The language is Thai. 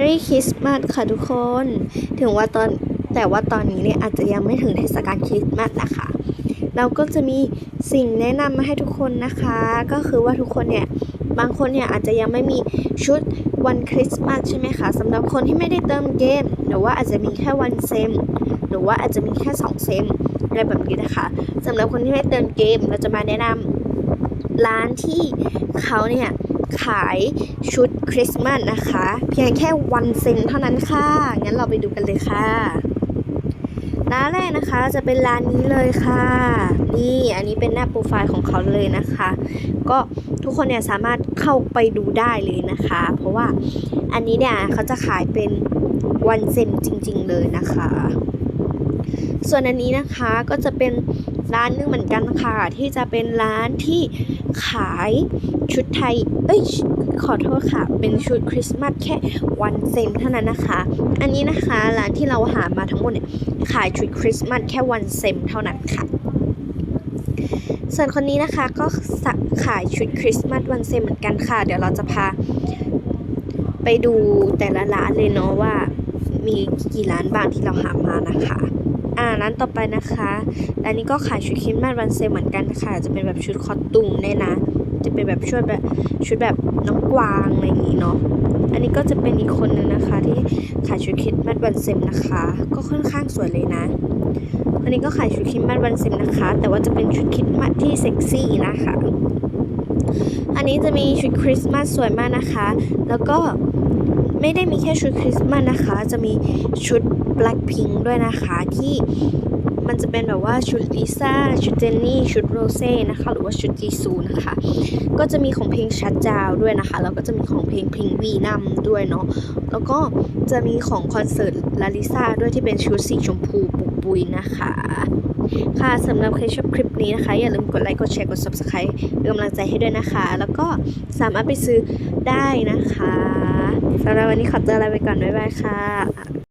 Merry Christmas ค่ะทุกคน ถึงว่าตอนแต่ว่าตอนนี้เนี่ยอาจจะยังไม่ถึงเทศกาลคริสต์มาสนะคะ เราก็จะมีสิ่งแนะนำมาให้ทุกคนนะคะ ก็คือว่าทุกคนเนี่ยบางคนเนี่ยอาจจะยังไม่มีชุดวันคริสต์มาสใช่ไหมคะสำหรับคนที่ไม่ได้เติมเกม หรือว่าอาจจะมีแค่วันเซม หรือว่าอาจจะมีแค่2เซมอะไรแบบนี้นะคะสำหรับคนที่ไม่เติมเกมเราจะมาแนะนำร้านที่เขาเนี่ย ขายชุดคริสต์มาสนะคะ เพียงแค่วันเซนเท่านั้นค่ะ งั้นเราไปดูกันเลยค่ะ ร้านแรกนะคะจะเป็นร้านนี้เลยค่ะ นี่อันนี้เป็นหน้าโปรไฟล์ของเขาเลยนะคะ ก็ทุกคนเนี่ยสามารถเข้าไปดูได้เลยนะคะ เพราะว่าอันนี้เนี่ยเขาจะขายเป็นวันเซนจริง ๆ เลยนะคะ ส่วนอันนี้นะคะก็จะเป็น ร้านนึงเหมือนกันค่ะ ที่จะเป็นร้านที่ขายชุดไทย เอ้ย ขอโทษค่ะ เป็นชุดคริสต์มาสแค่วันเซนเท่านั้นนะคะ อันนี้นะคะร้านที่เราหามาทั้งหมดเนี่ยขายชุดคริสต์มาสแค่วันเซมเท่านั้นค่ะ ส่วนคนนี้นะคะก็ขายชุดคริสต์มาสวันเซมเหมือนกันค่ะ เดี๋ยวเราจะพาไปดูแต่ละร้านเลยเนาะว่า มีกี่ร้านบ้างที่เราหามานะคะ อ่าร้านต่อไปนะคะร้านนี้ก็ขายชุดคริสต์มาสวันเซมเหมือนกันค่ะ จะเป็นแบบชุดคอสตูมเนี่ยนะ จะเป็นแบบชุดแบบชุดแบบน้องกวางอะไรอย่างนี้เนาะอันนี้ก็จะเป็นอีกคนนึงนะคะ ที่ขายชุดคริสต์มาสวันเซมนะคะ ก็ค่อนข้างสวยเลยนะ อันนี้ก็ขายชุดคริสต์มาสวันเซมนะคะ แต่ว่าจะเป็นชุดคริสต์มาสที่เซ็กซี่นะคะอันนี้จะมีชุดคริสต์มาสสวยมากนะคะ แล้วก็ ไม่ได้มีแค่ชุดคริสต์มาสนะคะ จะมีชุด Blackpink ด้วยนะคะที่มันจะเป็นแบบว่าชุดลิซ่า ชุดเจนนี่ ชุดโรเซ่นะคะ หรือว่าชุดจีซูนะคะ ก็จะมีของเพลงชัดจาวด้วยนะคะ แล้วก็จะมีของเพลงพิงวีนัมด้วยเนาะ แล้วก็จะมีของคอนเสิร์ตลาลิซ่าด้วยที่เป็นชุดสีชมพูปุกปุยนะคะ ค่ะสำหรับใครชอบคลิปนี้นะคะ อย่าลืมกดไลค์กดแชร์กด subscribe เป็นกำลังใจให้ด้วยนะคะ แล้วก็สามารถไปซื้อได้นะคะสำหรับวันนี้ขอตัวลาไปก่อนบ๊ายบายค่ะ